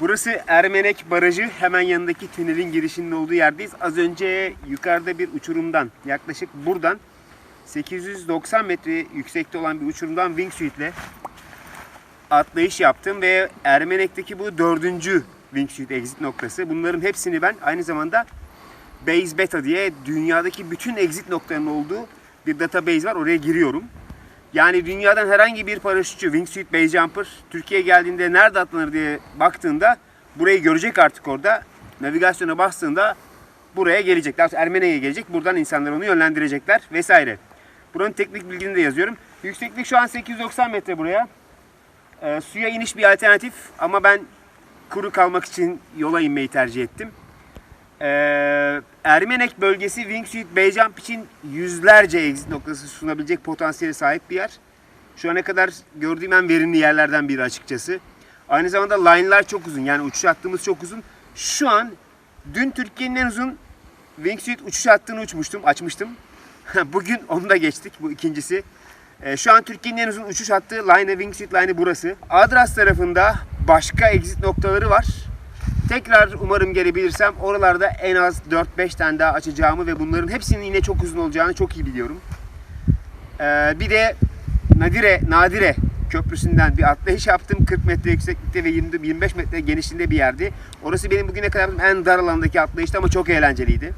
Burası Ermenek Barajı. Hemen yanındaki tünelin girişinin olduğu yerdeyiz. Az önce yukarıda bir uçurumdan yaklaşık buradan 890 metre yüksekte olan bir uçurumdan wingsuit'le atlayış yaptım ve Ermenek'teki bu dördüncü wingsuit exit noktası. Bunların hepsini ben aynı zamanda Base Beta diye dünyadaki bütün exit noktalarının olduğu bir database var. Oraya giriyorum. Yani dünyadan herhangi bir paraşütçü, wingsuit base jumper Türkiye'ye geldiğinde nerede atlanır diye baktığında burayı görecek artık orada. Navigasyona bastığında buraya gelecek. Daha doğrusu Ermene'ye gelecek. Buradan insanlar onu yönlendirecekler vesaire. Buranın teknik bilgini de yazıyorum. Yükseklik şu an 890 metre buraya. Ee, suya iniş bir alternatif ama ben kuru kalmak için yola inmeyi tercih ettim. Ee, Ermenek bölgesi wingsuit base jump için yüzlerce exit noktası sunabilecek potansiyele sahip bir yer. Şu ana kadar gördüğüm en verimli yerlerden biri açıkçası. Aynı zamanda line'lar çok uzun. Yani uçuş hattımız çok uzun. Şu an dün Türkiye'nin en uzun wingsuit uçuş hattını uçmuştum, açmıştım. Bugün onu da geçtik. Bu ikincisi. Ee, şu an Türkiye'nin en uzun uçuş hattı line wingsuit line'ı burası. Adras tarafında başka exit noktaları var. Tekrar umarım gelebilirsem oralarda en az 4-5 tane daha açacağımı ve bunların hepsinin yine çok uzun olacağını çok iyi biliyorum. Ee, bir de Nadire, Nadire Köprüsü'nden bir atlayış yaptım. 40 metre yükseklikte ve 20 25 metre genişliğinde bir yerdi. Orası benim bugüne kadar en dar alandaki atlayıştı ama çok eğlenceliydi.